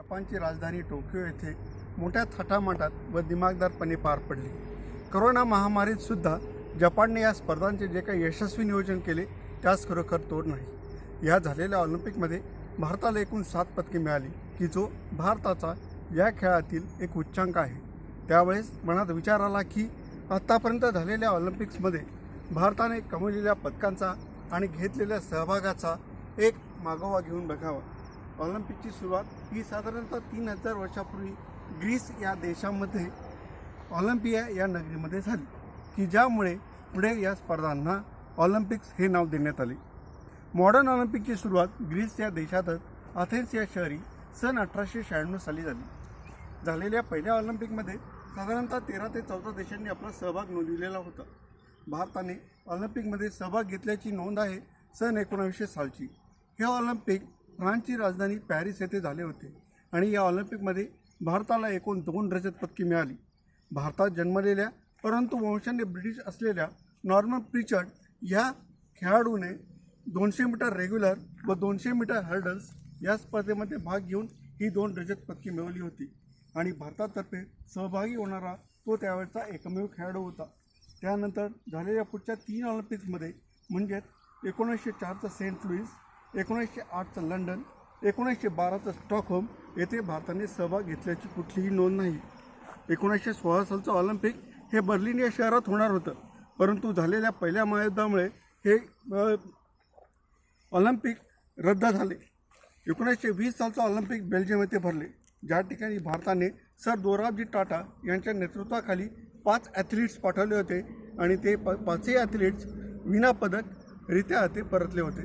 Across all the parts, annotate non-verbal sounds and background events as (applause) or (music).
जपानची राजधानी टोकियो येथे मोठ्या थाटामाटात व दिमागदारपणे पार पडली. करोना महामारीत सुद्धा जपानने या स्पर्धांचे जे काही यशस्वी नियोजन केले त्यास खरोखर तोड नाही. या झालेल्या ऑलिम्पिकमध्ये भारताला एकूण सात पदके मिळाली की जो भारताचा या खेळातील एक उच्चांक आहे. त्यावेळेस मनात विचार आला की आत्तापर्यंत झालेल्या ऑलिम्पिक्समध्ये भारताने कमवलेल्या पदकांचा आणि घेतलेल्या सहभागाचा एक मागोवा घेऊन बघावा. ऑलिम्पिकची सुरुवात ही साधारणतः तीन हजार वर्षापूर्वी ग्रीस या देशामध्ये ऑलिम्पिया या नगरीमध्ये झाली की ज्यामुळे पुढे या स्पर्धांना ऑलिम्पिक्स हे नाव देण्यात आले. मॉडर्न ऑलिम्पिकची सुरुवात ग्रीस या देशातच अथेन्स या शहरी सन अठराशे शहाण्णव साली झाली. झालेल्या पहिल्या ऑलिम्पिकमध्ये साधारणतः तेरा ते चौदा देशांनी आपला सहभाग नोंदविलेला होता. भारताने ऑलिम्पिकमध्ये सहभाग घेतल्याची नोंद आहे सन एकोणावीसशे सालची. हे ऑलिम्पिक फ्रान्सची राजधानी पॅरिस येथे झाले होते आणि या ऑलिम्पिकमध्ये भारताला एकूण दोन रजत पदकी मिळाली. भारतात जन्मलेल्या परंतु वंशाने ब्रिटिश असलेल्या नॉर्मन प्रिचर्ड या खेळाडूने दोनशे मीटर रेग्युलर व दोनशे मीटर हर्डल्स या स्पर्धेमध्ये भाग घेऊन ही दोन रजत पदकी मिळवली होती आणि भारतातर्फे सहभागी होणारा तो त्यावेळचा एकमेव खेळाडू होता. त्यानंतर झालेल्या पुढच्या तीन ऑलिम्पिक्समध्ये म्हणजेच एकोणीसशे चारचं सेंट लुईस एकोणीसशे आठचं लंडन एकोणीसशे बाराचं स्टॉकहोम येथे भारताने सहभाग घेतल्याची कुठलीही नोंद नाही. एकोणीसशे सोळा सालचं ऑलिम्पिक हे बर्लिन या शहरात होणार होतं परंतु झालेल्या पहिल्या महायुद्धामुळे हे ऑलिम्पिक रद्द झाले. एकोणीसशे वीस सालचं ऑलिम्पिक बेल्जियम येथे भरले. ज्या ठिकाणी भारताने सर दोराबजी टाटा यांच्या नेतृत्वाखाली पाच ॲथलीट्स पाठवले होते आणि ते प पाचही ॲथलीट्स विनापदक रित्या ते परतले होते.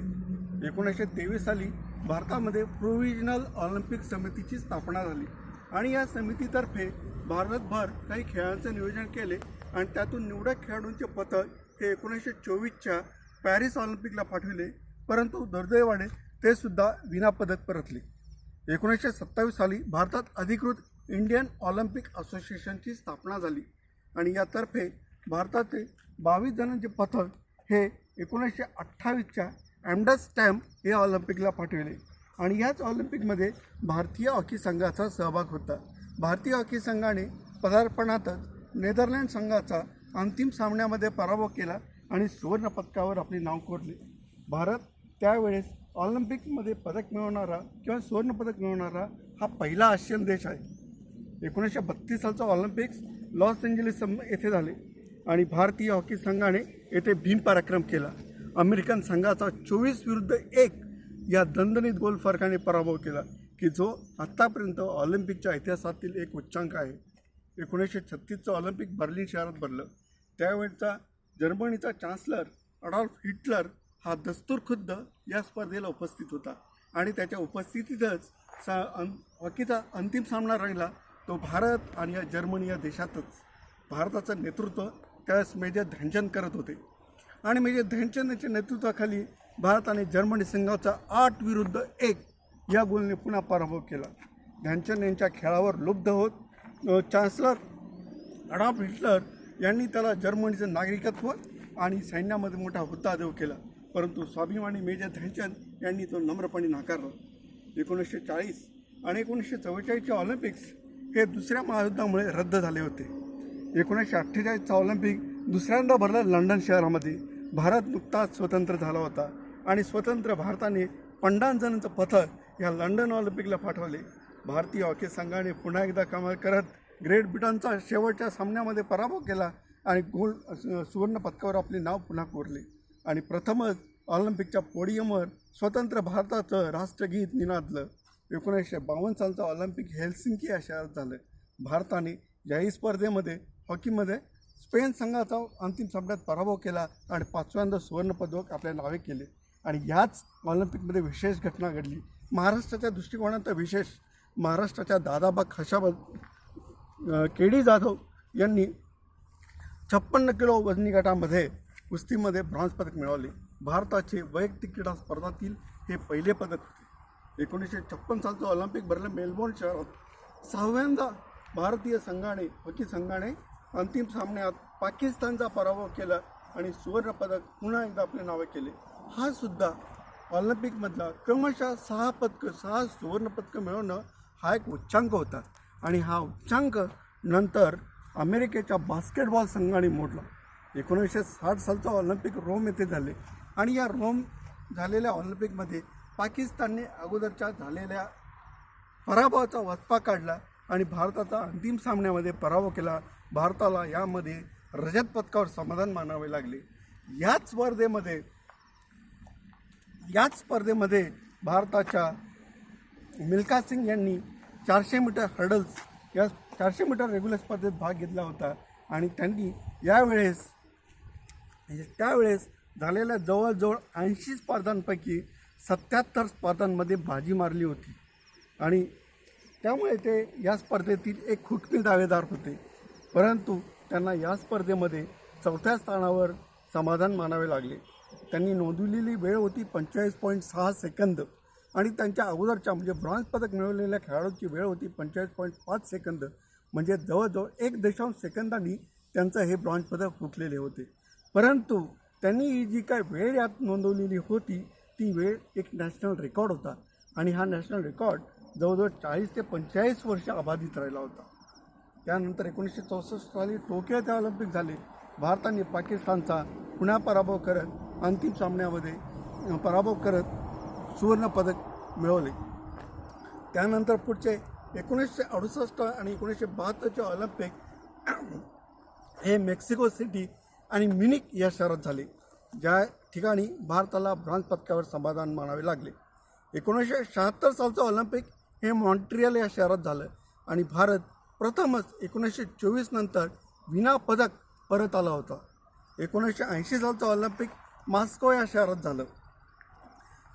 एकोणीसशे तेवीस साली भारतामध्ये प्रोव्हिजनल ऑलिम्पिक समितीची स्थापना झाली. आणि या समितीतर्फे भारतभर काही खेळांचे नियोजन केले आणि त्यातून निवडक खेळाडूंचे पथक हे एकोणीसशे चोवीसच्या पॅरिस ऑलिम्पिकला पाठविले. परंतु दुर्दैवाने ते सुद्धा विनापदक परतले. एकोणीसशे सत्तावीस साली भारतात अधिकृत इंडियन ऑलिम्पिक असोसिएशनची स्थापना झाली. आणि यातर्फे भारताचे बावीस जणांचे पथक हे एकोणीसशे अठ्ठावीसच्या ॲम्डस स्टॅम्प हे ऑलिम्पिकला पाठविले आणि याच ऑलिम्पिकमध्ये भारतीय हॉकी संघाचा सहभाग होता. भारतीय हॉकी संघाने पदार्पणातच नेदरलँड संघाचा अंतिम सामन्यामध्ये पराभव केला आणि सुवर्णपदकावर आपले नाव कोरले. भारत त्यावेळेस ऑलिम्पिकमध्ये पदक मिळवणारा किंवा सुवर्णपदक मिळवणारा हा पहिला आशियन देश आहे. एकोणीसशे बत्तीस सालचा ऑलिम्पिक्स लॉस एंजलिस येथे झाले आणि भारतीय हॉकी संघाने येथे भीम पराक्रम केला. अमेरिकन संघाचा चोवीस विरुद्ध एक या दणदणीत गोल फरकाने पराभव केला की जो आत्तापर्यंत ऑलिम्पिकच्या इतिहासातील एक उच्चांक आहे. एकोणीसशे छत्तीसचं ऑलिम्पिक बर्लिन शहरात भरलं. त्यावेळचा जर्मनीचा चान्सलर अडॉल्फ हिटलर हा दस्तूर खुद्द या स्पर्धेला उपस्थित होता आणि त्याच्या उपस्थितीतच सा अं हॉकीचा अंतिम सामना राहिला तो भारत आणि या जर्मनी या देशातच. भारताचं नेतृत्व त्यावेळेस मेजर ध्यानचंद करत होते. आणि म्हणजे ध्यानचंद यांच्या नेतृत्वाखाली भारताने जर्मनी संघाचा आठ विरुद्ध एक या गोलने पुन्हा पराभव केला. ध्यानचंद यांच्या खेळावर लुब्ध होत चान्सलर अडॉल्फ हिटलर यांनी त्याला जर्मनीचं नागरिकत्व आणि सैन्यामध्ये मोठा हुद्दा देऊ केला. परंतु स्वाभिमानी मेजर ध्यानचंद यांनी तो नम्रपणे नाकारला. एकोणीसशे चाळीस आणि एकोणीसशे चव्वेचाळीसचे ऑलिम्पिक्स हे दुसऱ्या महायुद्धामुळे रद्द झाले होते. एकोणीसशे अठ्ठेचाळीसचा ऑलिम्पिक दुसऱ्यांदा भरलं लंडन शहरामध्ये. भारत नुकताच स्वतंत्र झाला होता आणि स्वतंत्र भारताने पन्नास जणांचं पथक या लंडन ऑलिम्पिकला पाठवले. भारतीय हॉकी संघाने पुन्हा एकदा कमाल करत ग्रेट ब्रिटनचा शेवटच्या सामन्यामध्ये पराभव केला आणि गोल्ड सुवर्ण पदकावर आपले नाव पुन्हा कोरले. आणि प्रथमच ऑलिम्पिकच्या पोडियमवर स्वतंत्र भारताचं राष्ट्रगीत निनादलं. एकोणीसशे बावन्न सालचं ऑलिम्पिक हेल्सिंकी या शहरात झालं. भारताने याही स्पर्धेमध्ये हॉकीमध्ये स्पेन संघाचा अंतिम सामन्यात पराभव केला आणि पाचव्यांदा सुवर्णपदक आपल्या नावे केले. आणि याच ऑलिम्पिकमध्ये विशेष घटना घडली. महाराष्ट्राच्या दृष्टिकोनात विशेष महाराष्ट्राच्या दादाबा खशाबा के डी जाधव यांनी छप्पन्न किलो वजनी गटामध्ये कुस्तीमध्ये ब्रॉन्झ पदक मिळवले. भारताचे वैयक्तिक क्रीडा स्पर्धातील हे पहिले पदक होते. एकोणीसशे छप्पन सालचं ऑलिम्पिक भरलं मेलबोर्न शहरात. सहाव्यांदा भारतीय संघाने हॉकी संघाने अंतिम सामन्यात पाकिस्तानचा पराभव केला आणि सुवर्णपदक पुन्हा एकदा आपले नावे केले. हा सुद्धा ऑलिम्पिकमधला क्रमशः सहा पदकं सहा सुवर्णपदकं मिळवणं हा एक उच्चांक होता. आणि हा उच्चांक नंतर अमेरिकेच्या बास्केटबॉल संघाने मोडला. एकोणीसशे साठ सालचं ऑलिम्पिक रोम येथे झाले. आणि या रोम झालेल्या ऑलिम्पिकमध्ये पाकिस्तानने अगोदरच्या झालेल्या पराभवाचा वचपा काढला आणि भारताचा अंतिम सामन्यामध्ये पराभव केला. भारताला यामध्ये रजत पदकावर समाधान मानावे लागले. याच स्पर्धेमध्ये याच स्पर्धेमध्ये भारताच्या मिल्खा सिंग यांनी चारशे मीटर हर्डल्स या चारशे मीटर रेग्युलर स्पर्धेत भाग घेतला होता. आणि त्यांनी यावेळेस म्हणजे त्यावेळेस झालेल्या जवळजवळ ऐंशी स्पर्धांपैकी सत्याहत्तर स्पर्धांमध्ये बाजी मारली होती. आणि त्यामुळे ते या स्पर्धेतील एक खुटके दावेदार होते. परंतु त्यांना या स्पर्धेमध्ये चौथ्या स्थानावर समाधान मानावे लागले. त्यांनी नोंदवलेली वेळ होती पंचेचाळीस पॉईंट सहा सेकंद आणि त्यांच्या अगोदरच्या म्हणजे ब्रॉन्झ पदक मिळवलेल्या खेळाडूची वेळ होती पंचेचाळीस पॉईंट पाच सेकंद. म्हणजे जवळजवळ एक दशांश सेकंदांनी त्यांचं हे ब्रॉन्झ पदक फुटलेले होते. परंतु त्यांनी ही जी काय वेळ यात नोंदवलेली होती ती वेळ एक नॅशनल रेकॉर्ड होता. आणि हा नॅशनल रेकॉर्ड जवळजवळ चाळीस ते पंचेचाळीस वर्ष अबाधित राहिला होता. त्यानंतर एकोणीसशे चौसष्ट साली टोकियो त्या ऑलिम्पिक झाले. भारताने पाकिस्तानचा पुन्हा पराभव करत अंतिम सामन्यामध्ये पराभव करत सुवर्णपदक मिळवले. त्यानंतर पुढचे एकोणीसशे अडुसष्ट आणि एकोणीसशे बहात्तरचे ऑलिम्पिक (clears throat) हे मेक्सिको सिटी आणि म्युनिक या शहरात झाले ज्या ठिकाणी भारताला ब्रॉन्झ पदकावर समाधान मानावे लागले. एकोणीसशे शहात्तर सालचं ऑलिम्पिक हे मॉन्ट्रियल या शहरात झालं आणि भारत प्रथमच एकोणीसशे चोवीस नंतर विना पदक परत आला होता. एकोणीसशे ऐंशी सालचं ऑलिम्पिक मॉस्को या शहरात झालं.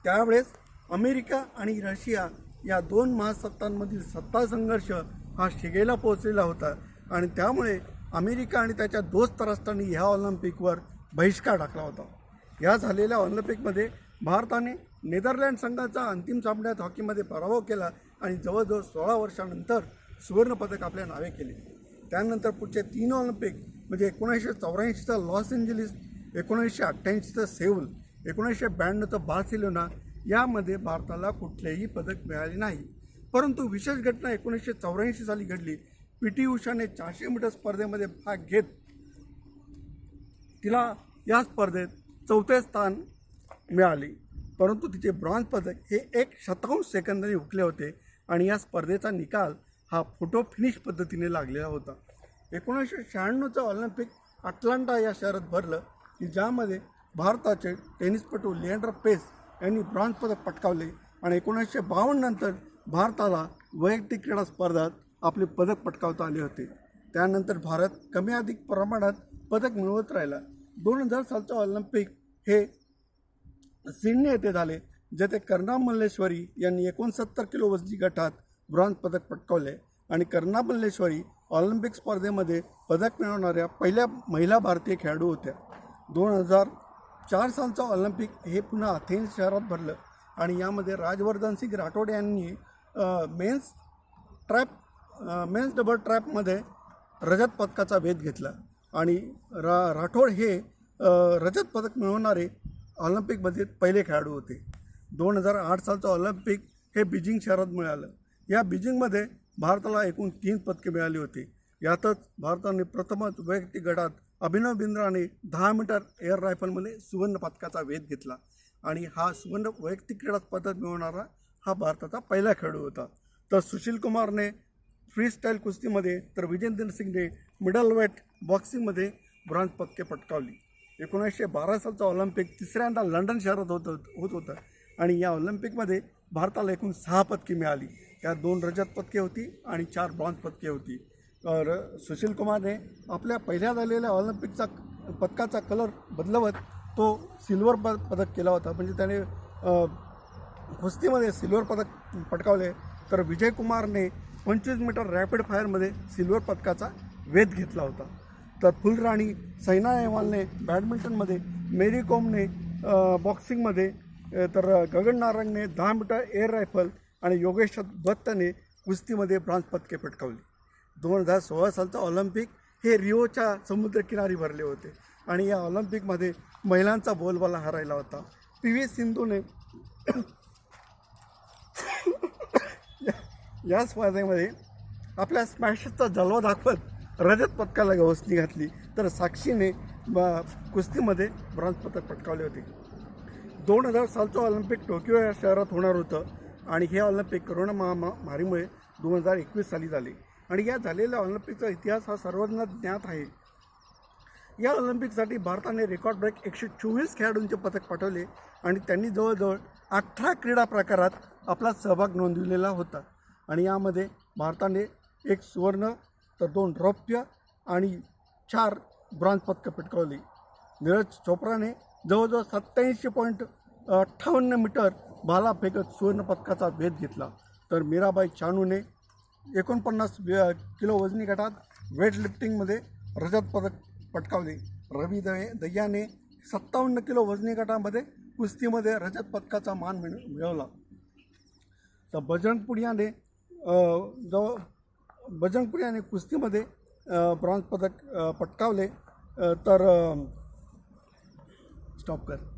त्यावेळेस अमेरिका आणि रशिया या दोन महासत्तांमधील सत्ता संघर्ष हा शिगेला पोहोचलेला होता आणि त्यामुळे अमेरिका आणि त्याच्या दोस्त राष्ट्रांनी ह्या ऑलिम्पिकवर बहिष्कार टाकला होता. या झालेल्या ऑलिम्पिकमध्ये भारताने नेदरलँड संघाचा अंतिम सामन्यात हॉकीमध्ये पराभव केला आणि जवळजवळ सोळा वर्षानंतर सुवर्णपदक आपल्या नावे केले. त्यानंतर पुढचे तीन ऑलिम्पिक म्हणजे एकोणीसशे चौऱ्याऐंशीचा लॉस एंजलिस एकोणीसशे अठ्ठ्याऐंशीचं सेऊल एकोणीसशे ब्याण्णवचं बार्सिलोना यामध्ये भारताला कुठलेही पदक मिळाले नाही. परंतु विशेष घटना एकोणीसशे चौऱ्याऐंशी साली घडली. पी टी उषाने चारशे मीटर स्पर्धेमध्ये भाग घेत तिला या स्पर्धेत चौथे स्थान मिळाले. परंतु तिचे ब्रॉन्झ पदक हे एक शतांश सेकंदाने हुकले होते आणि या स्पर्धेचा निकाल हा फोटो फिनिश पद्धतीने लागलेला होता. एकोणीसशे शहाण्णवचं ऑलिम्पिक अटलांटा या शहरात भरलं की ज्यामध्ये भारताचे टेनिसपटू लिएंडर पेस यांनी ब्रॉन्झ पदक पटकावले आणि एकोणीसशे बावन्न नंतर भारताला वैयक्तिक क्रीडा स्पर्धात आपले पदक पटकावता आले होते. त्यानंतर भारत कमी अधिक प्रमाणात पदक मिळवत राहिला. दोन हजार सालचं ऑलिम्पिक हे सिडनी येथे झाले जेथे कर्णा मल्लेश्वरी यांनी एकोणसत्तर किलो वजनी गटात ब्रॉन्झ पदक पटकावले आणि कर्णा मल्लेश्वरी ऑलिम्पिक स्पर्धेमध्ये पदक मिळवणाऱ्या पहिल्या महिला भारतीय खेळाडू होत्या. दोन हजार चार सालचं ऑलिम्पिक हे पुन्हा अथेन्स शहरात भरलं आणि यामध्ये राजवर्धन सिंग राठोड यांनी मेन्स ट्रॅप मेन्स डबल ट्रॅपमध्ये रजत पदकाचा वेध घेतला. आणि रा राठोड हे रजत पदक मिळवणारे ऑलिम्पिकमध्ये पहिले खेळाडू होते. दोन हजार आठ सालचं ऑलिम्पिक हे बीजिंग शहरात मिळालं. या बीजिंगमध्ये भारताला एकूण तीन पदके मिळाली होती. यातच भारताने प्रथमच वैयक्तिक गटात अभिनव बिंद्राने दहा मीटर एअर रायफलमध्ये सुवर्ण पदकाचा वेध घेतला. आणि हा सुवर्ण वैयक्तिक क्रीडात पदक मिळवणारा हा भारताचा पहिला खेळाडू होता. तर सुशील कुमारने फ्री स्टाईल कुस्तीमध्ये तर विजेंद्र सिंगने मिडल वेट बॉक्सिंगमध्ये ब्रॉन्झ पदके पटकावली. एकोणीसशे बारा सालचं ऑलिम्पिक तिसऱ्यांदा लंडन शहरात होत होत होतं आणि या ऑलिम्पिकमध्ये भारताला एकूण सहा पदके मिळाली. त्यात दोन रजत पदके होती आणि चार ब्रॉन्झ पदके होती. तर सुशील कुमारने आपल्या पहिल्या झालेल्या ऑलिम्पिकचा पदकाचा कलर बदलवत तो सिल्वर पद पदक केला होता. म्हणजे त्याने कुस्तीमध्ये सिल्वर पदक पटकावले. तर विजय कुमारने पंचवीस मीटर रॅपिड फायरमध्ये सिल्वर पदकाचा वेध घेतला होता. तर फुलराणी सैना नेहवालने बॅडमिंटनमध्ये मेरी कोमने बॉक्सिंगमध्ये तर गगन नारायणने दहा मीटर एअर रायफल आणि योगेश दत्तने कुस्तीमध्ये ब्रॉन्झ पदके पटकावली. दोन हजार सोळा सालचं ऑलिम्पिक हे रिओच्या समुद्रकिनारी भरले होते आणि या ऑलिम्पिकमध्ये महिलांचा बोलबाला हरायला होता. पी. व्ही. सिंधूने (coughs) या स्पर्धेमध्ये आपल्या स्मॅशचा जलवा दाखवत रजत पदकाला गवसणी घातली. तर साक्षीने कुस्तीमध्ये ब्रॉन्झ पदक पटकावले होते. दोन हजार सालचं ऑलिम्पिक टोकियो या शहरात होणार होतं. आणि हे ऑलिम्पिक करोना महामारीमुळे दोन हजार एकवीस साली झाले. आणि या झालेल्या ऑलिम्पिकचा इतिहास हा सर्वांना ज्ञात आहे. या ऑलिम्पिकसाठी भारताने रेकॉर्ड ब्रेक एकशे चोवीस खेळाडूंचे पथक पाठवले आणि त्यांनी जवळजवळ अठरा क्रीडा प्रकारात आपला सहभाग नोंदविलेला होता. आणि यामध्ये भारताने एक सुवर्ण तर दोन रौप्य आणि चार ब्रॉन्झ पदकं पटकावली. नीरज चोप्राने जवळजवळ सत्याऐंशी पॉईंट अठ्ठावन्न मीटर भाला फेकत सुवर्णपदकाचा भेद घेतला. तर मीराबाई चानूने एकोणपन्नास किलो वजनी गटात वेटलिफ्टिंगमध्ये रजत पदक पटकावले. रवी दये दय्याने सत्तावन्न किलो वजनी गटामध्ये कुस्तीमध्ये रजत पदकाचा मान मिळ मिळवला. तर बजरंग पुडियाने जवळ बजरंग पुडियाने कुस्तीमध्ये अ, ब्रॉन्झ पदक पटकावले. तर स्टॉप कर।